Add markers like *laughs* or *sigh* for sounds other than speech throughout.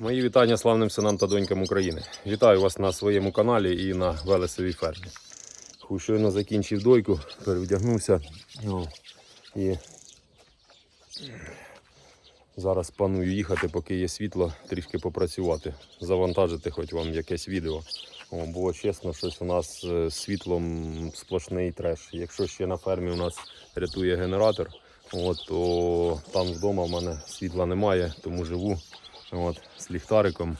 Мої вітання славним синам та донькам України. Вітаю вас на своєму каналі і на Велесовій фермі. Щойно закінчив дойку, перевдягнувся ну, і зараз планую їхати, поки є світло, трішки попрацювати, завантажити хоч вам якесь відео. О, було чесно, щось у нас з світлом сплошний треш. Якщо ще на фермі у нас рятує генератор, от, то там вдома в мене світла немає, тому живу от, з ліхтариком,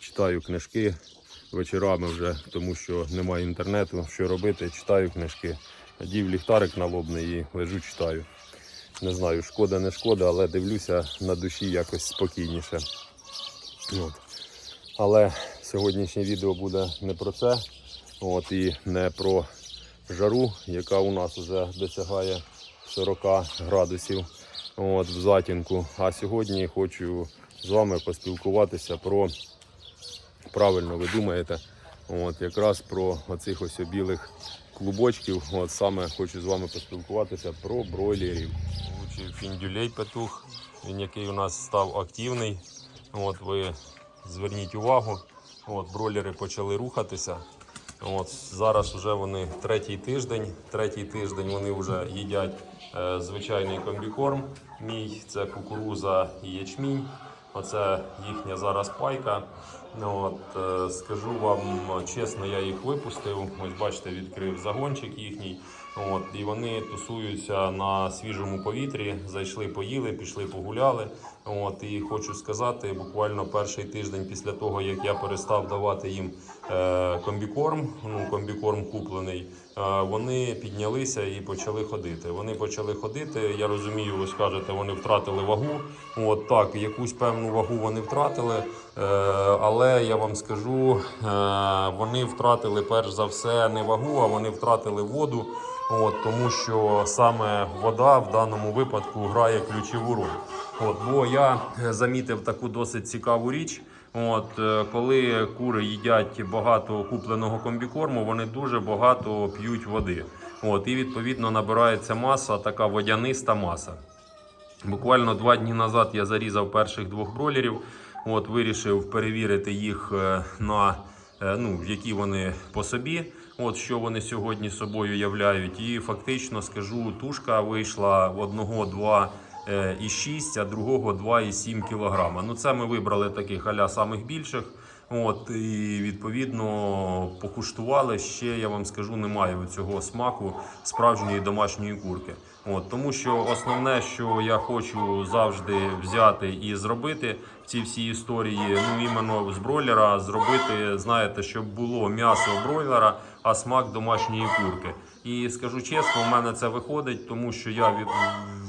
читаю книжки вечорами вже, тому що немає інтернету, що робити, читаю книжки. Дів ліхтарик налобний і лежу, читаю. Не знаю, шкода, не шкода, але дивлюся на душі якось спокійніше. От. Але сьогоднішнє відео буде не про це, от, і не про жару, яка у нас вже досягає 40 градусів от, в затінку. А сьогодні хочу з вами поспілкуватися про, правильно ви думаєте, от, якраз про оцих ось білих клубочків. От саме хочу з вами поспілкуватися про бройлерів. Фіндюлей петух, він який у нас став активний. От ви зверніть увагу, от бройлери почали рухатися. От зараз вже вони третій тиждень. Третій тиждень вони вже їдять е, звичайний комбікорм. Мій це кукуруза і ячмінь. Оце їхня зараз пайка. Ну, От, е, скажу вам чесно, я їх випустив. Ось бачите, відкрив загончик їхній. От, і вони тусуються на свіжому повітрі. Зайшли, поїли, пішли, погуляли. От, і хочу сказати, буквально перший тиждень після того, як я перестав давати їм е, комбікорм, ну комбікорм куплений, вони піднялися і почали ходити. Вони почали ходити. Я розумію, ви скажете, вони втратили вагу. От так, якусь певну вагу вони втратили. Е, але я вам скажу, е, вони втратили перш за все не вагу, а вони втратили воду. От, тому що саме вода в даному випадку грає ключову роль. От, бо я е, замітив таку досить цікаву річ. От, е, коли кури їдять багато купленого комбікорму, вони дуже багато п'ють води. От, і відповідно набирається маса, така водяниста маса. Буквально два дні назад я зарізав перших двох бролерів. От, вирішив перевірити їх е, на е, ну, які вони по собі. От що вони сьогодні собою являють. І фактично скажу, тушка вийшла в одного 2,6, а другого 2,7 кг. Ну це ми вибрали таких аля самих більших. От і відповідно покуштували ще. Я вам скажу, немає цього смаку справжньої домашньої курки. От тому, що основне, що я хочу завжди взяти і зробити в цій всій історії, ну іменно з бройлера зробити, знаєте, щоб було м'ясо бройлера, а смак домашньої курки. І скажу чесно, у мене це виходить, тому що я від,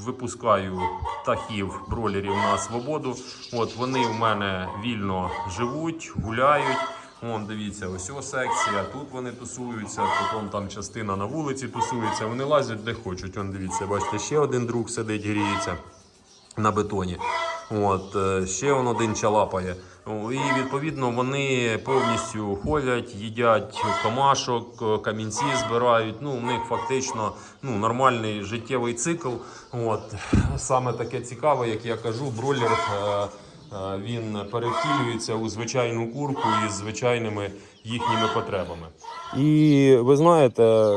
випускаю птахів бройлерів на свободу. От вони в мене вільно живуть, гуляють. Вон, дивіться, ось ось секція. Тут вони тусуються, потім там частина на вулиці тусується. Вони лазять де хочуть. Вон, дивіться, бачите, ще один друг сидить, гріється на бетоні. От, е, ще один чалапає. І відповідно вони повністю ходять, їдять комашок, е, камінці збирають. Ну, у них фактично ну, нормальний життєвий цикл. От. Саме таке цікаве, як я кажу, бройлер. е, Е, він перевтілюється у звичайну курку із звичайними їхніми потребами. І ви знаєте, е,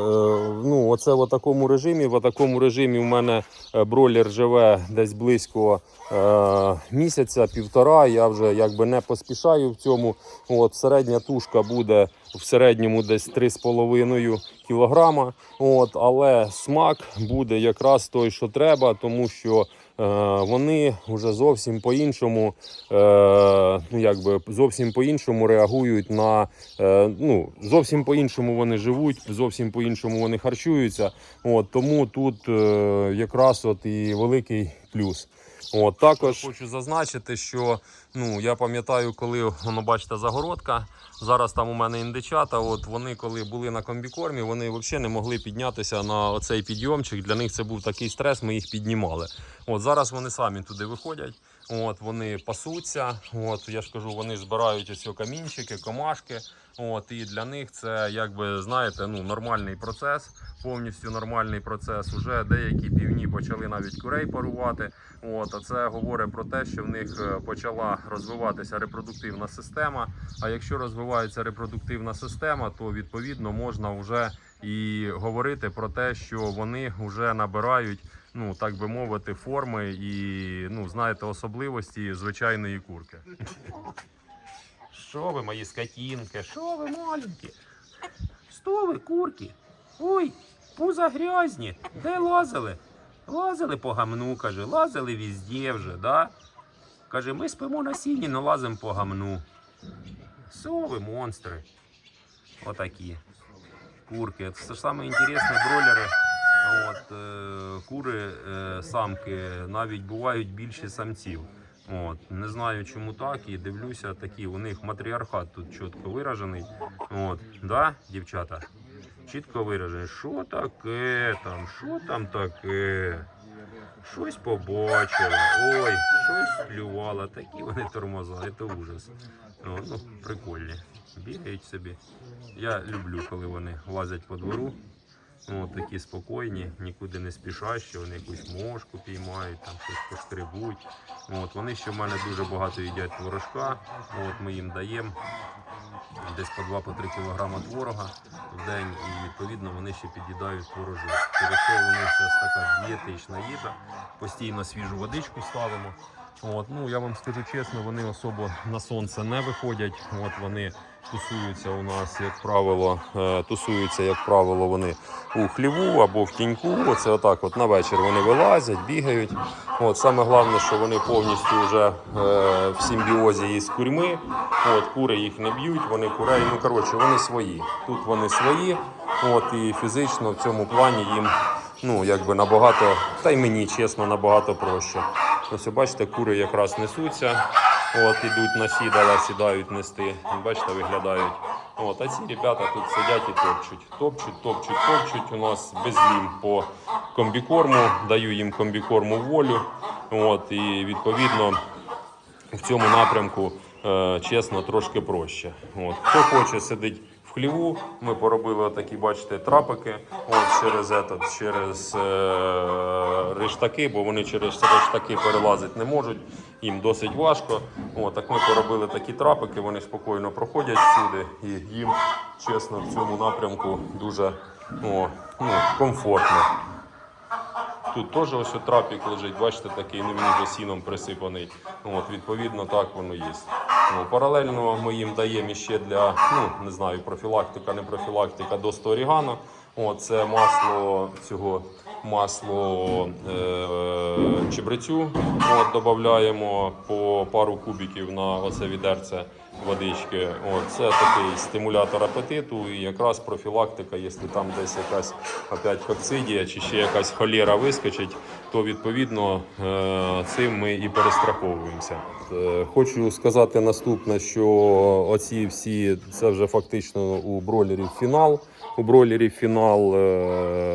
ну оце в такому режимі. В такому режимі в мене е, бройлер живе десь близько е, місяця, півтора. Я вже якби не поспішаю в цьому. От середня тушка буде в середньому десь 3,5 кілограма. От, але смак буде якраз той, що треба, тому що. Е, Вони вже зовсім по-іншому, е, ну якби зовсім по-іншому реагують на е, ну зовсім по-іншому вони живуть, зовсім по-іншому вони харчуються. От тому тут якраз от і великий плюс. От також хочу зазначити, що ну я пам'ятаю, коли воно бачите загородка. Зараз там у мене індичата. От вони, коли були на комбікормі, вони взагалі не могли піднятися на оцей підйомчик. Для них це був такий стрес. Ми їх піднімали. От зараз вони самі туди виходять. От вони пасуться. От я ж кажу, вони збирають ось камінчики, комашки. От і для них це якби знаєте, ну нормальний процес, повністю нормальний процес. Уже деякі півні почали навіть курей парувати. От, а це говорить про те, що в них е, почала розвиватися репродуктивна система. А якщо розвивається репродуктивна система, то відповідно можна вже і говорити про те, що вони вже набирають, ну так би мовити, форми і ну знаєте, особливості звичайної курки. Що ви, мої скотінки? Що ви маленькі? Що ви, курки? Ой, пуза грязні. Де лазили? Лазили по гамну, каже, лазили везде вже, да? Каже, ми спимо на сіні, но лазимо по гамну. Що ви, монстри? Отакі. Курки. Це ж саме інтересне бройлери. От, е, кури, е, самки навіть бувають більше самців. От, не знаю, чому так, і дивлюся, такі у них матріархат тут чітко виражений. От, да, дівчата? Чітко виражений. Що таке там? Що там таке? Щось побачила. Ой, щось клювала. Такі вони тормоза, це ужас. О, ну, прикольні. Бігають собі. Я люблю, коли вони лазять по двору. От, такі спокійні, нікуди не спішащі, вони якусь мошку піймають, там щось пошкребуть. От, вони ще в мене дуже багато їдять творожка. От, ми їм даємо десь по 2-3 кілограма творога в день, і відповідно вони ще під'їдають творожок. Через це вони зараз така дієтична їжа, постійно свіжу водичку ставимо. От, ну я вам скажу чесно, вони особо на сонце не виходять. От вони тусуються у нас, як правило, е, тусуються, як правило, вони у хліву або в тіньку. Оце отак, от на вечір вони вилазять, бігають. От саме головне, що вони повністю вже е, в симбіозі із курьми. От кури їх не б'ють, вони курей. Ну коротше, вони свої. Тут вони свої. От і фізично в цьому плані їм ну якби набагато, та й мені чесно, набагато проще. Ось бачите, кури якраз несуться. От ідуть на сідала, сідають нести. Бачите, виглядають. От, а ці ребята тут сидять і топчуть. Топчуть, топчуть, топчуть. У нас без лім по комбікорму. Даю їм комбікорму волю. От, і відповідно в цьому напрямку, е, чесно, трошки проще. От. Хто хоче сидить в хліву, ми поробили такі, бачите, трапики от, через, этот, через е, рештаки, бо вони через рештаки перелазити не можуть, їм досить важко. От, так ми поробили такі трапики, вони спокійно проходять сюди, і їм, чесно, в цьому напрямку дуже о, ну, комфортно. Тут теж ось трапік лежить, бачите, такий, він вже сіном присипаний. От, відповідно, так воно є. Ну, паралельно ми їм даємо ще для, ну, не знаю, профілактика, не профілактика до орігано. От, це масло цього масло е, чебрецю. От, додаємо по пару кубиків на оце відерце водички. От, це такий стимулятор апетиту і якраз профілактика, якщо там десь якась опять кокцидія чи ще якась холера вискочить, то відповідно е, цим ми і перестраховуємося. Е, Хочу сказати наступне, що оці всі це вже фактично у бройлерів фінал. У бройлерів фінал е,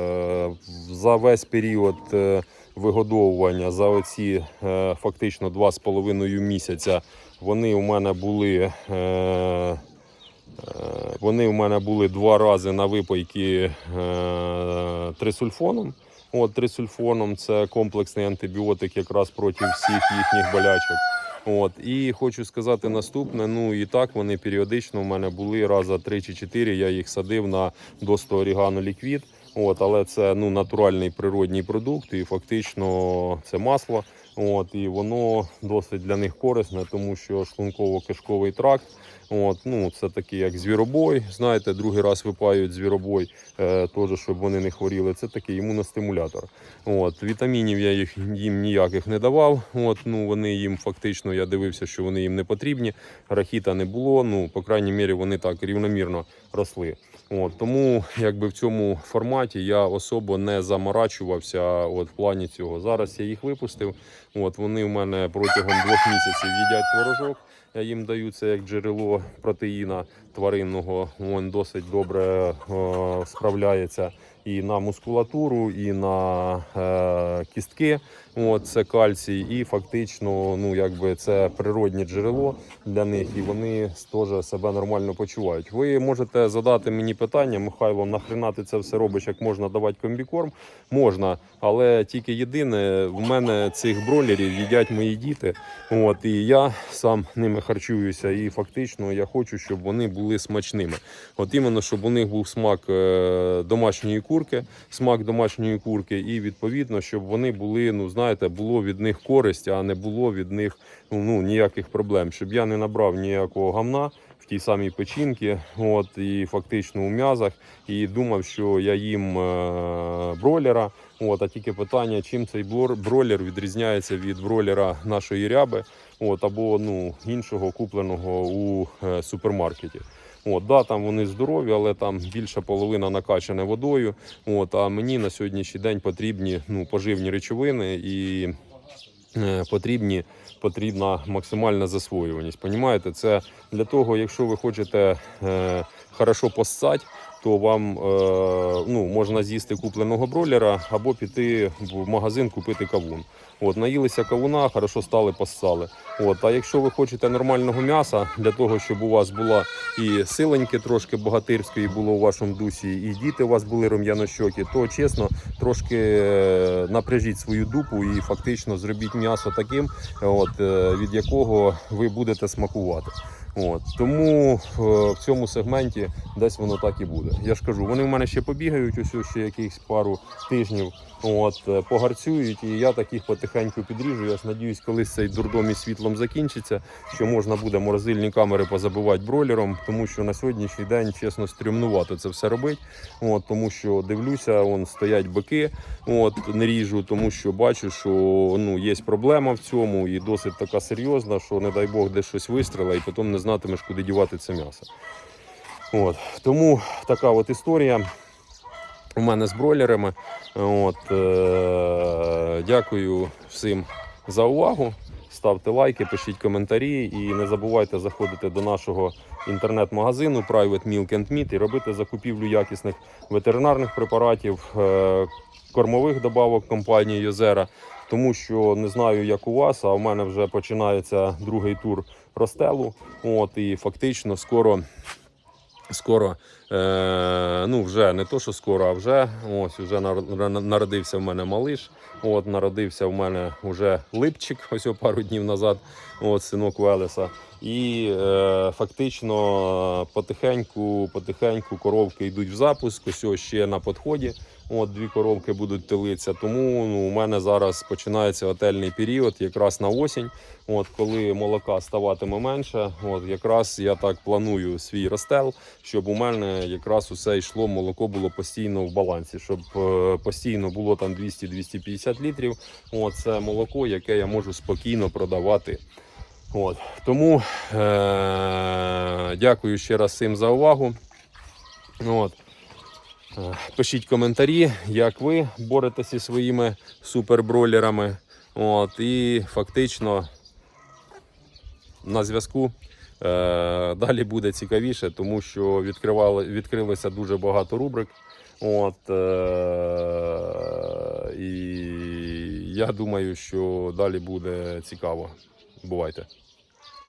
за весь період е, вигодовування за оці е, фактично 2,5 місяця. Вони у мене були. Е, вони у мене були два рази на випайки трисульфоном. От трисульфоном це комплексний антибіотик якраз проти всіх їхніх болячок. От і хочу сказати наступне. Ну і так вони періодично у мене були раза три чи чотири. Я їх садив на досто орігано ліквід. От, але це ну натуральний природній продукт, і фактично це масло. От, і воно досить для них корисне, тому що шлунково-кишковий тракт. От, ну, це такий як звіробой. Знаєте, другий раз випаюють звіробой, е, теж, щоб вони не хворіли. Це такий імуностимулятор. От, вітамінів я їх їм ніяких не давав. От, ну, вони їм фактично, я дивився, що вони їм не потрібні. Рахіта не було. Ну, по крайній мірі, вони так рівномірно росли. От, тому якби в цьому форматі я особо не заморачувався от, в плані цього. Зараз я їх випустив. От, вони в мене протягом двох місяців їдять творожок. Я їм даю це як джерело протеїна. тваринного він досить добре е, справляється і на мускулатуру, і на е, кістки. От, це кальцій, і фактично, ну якби це природнє джерело для них, і вони теж себе нормально почувають. Ви можете задати мені питання, Михайло, нахрена ти це все робиш, як можна давати комбікорм? Можна, але тільки єдине, в мене цих бройлерів їдять мої діти. От і я сам ними харчуюся. І фактично я хочу, щоб вони були смачними. От іменно, щоб у них був смак е, домашньої курки, смак домашньої курки, і відповідно, щоб вони були, ну знаєте, було від них користь, а не було від них ну ніяких проблем. Щоб я не набрав ніякого гамна. В тій самій печінці, от і фактично у м'язах, і думав, що я їм е, бройлера. От, а тільки питання, чим цей бройлер відрізняється від бройлера нашої ряби, от або ну іншого купленого у е, супермаркеті. От, да, там вони здорові, але там більша половина накачана водою. От, а мені на сьогоднішній день потрібні ну, поживні речовини і е, потрібні, потрібна максимальна засвоюваність. Понімаєте, це для того, якщо ви хочете е, хорошо поссати, то вам е, ну, можна з'їсти купленого бройлера або піти в магазин купити кавун. От, наїлися кавуна, хорошо стали, поссали. От, а якщо ви хочете нормального м'яса, для того, щоб у вас була і силеньке трошки богатирської було у вашому дусі, і діти у вас були рум'янощокі, то чесно, трошки е, напряжіть свою дупу і фактично зробіть м'ясо таким, от, е, від якого ви будете смакувати. От. Тому е, в цьому сегменті десь воно так і буде. Я ж кажу, вони в мене ще побігають, ось ще якихось пару тижнів. От, е, погарцюють, і я таких потихеньку підріжу. Я ж надіюсь, колись цей дурдом із світлом закінчиться, що можна буде морозильні камери позабивати бройлером, тому що на сьогоднішній день, чесно, стрімнувато це все робить. От, тому що дивлюся, он стоять бики, от, не ріжу, тому що бачу, що ну, є проблема в цьому і досить така серйозна, що не дай Бог десь щось вистріла, і потім не знатимеш, куди дівати це м'ясо. От. Тому така от історія у мене з бройлерами. От, е- дякую всім за увагу. Ставте лайки, пишіть коментарі і не забувайте заходити до нашого інтернет-магазину Private Milk and Meat і робити закупівлю якісних ветеринарних препаратів, е- кормових добавок компанії Йозера. Тому що не знаю, як у вас, а у мене вже починається другий тур ростелу. От і фактично скоро скоро, е, ну вже не то, що скоро, а вже ось нар- народився в мене малиш. От народився в мене вже липчик, *laughs* ось пару днів назад, от синок Велеса. І е, фактично потихеньку, потихеньку коровки йдуть в запуск. Ось ще на підході. От дві коровки будуть телитися. Тому ну, у мене зараз починається отельний період, якраз на осінь. От коли молока ставатиме менше, от якраз я так планую свій розстел, щоб у мене якраз усе йшло, молоко було постійно в балансі, щоб е, постійно було там 200-250 літрів. От це молоко, яке я можу спокійно продавати. От тому е- дякую ще раз всім за увагу. От. Пишіть коментарі, як ви боретеся зі своїми супербройлерами. От, і фактично на зв'язку. Е, далі буде цікавіше, тому що відкривали, відкрилося дуже багато рубрик. От, е, і я думаю, що далі буде цікаво. Бувайте.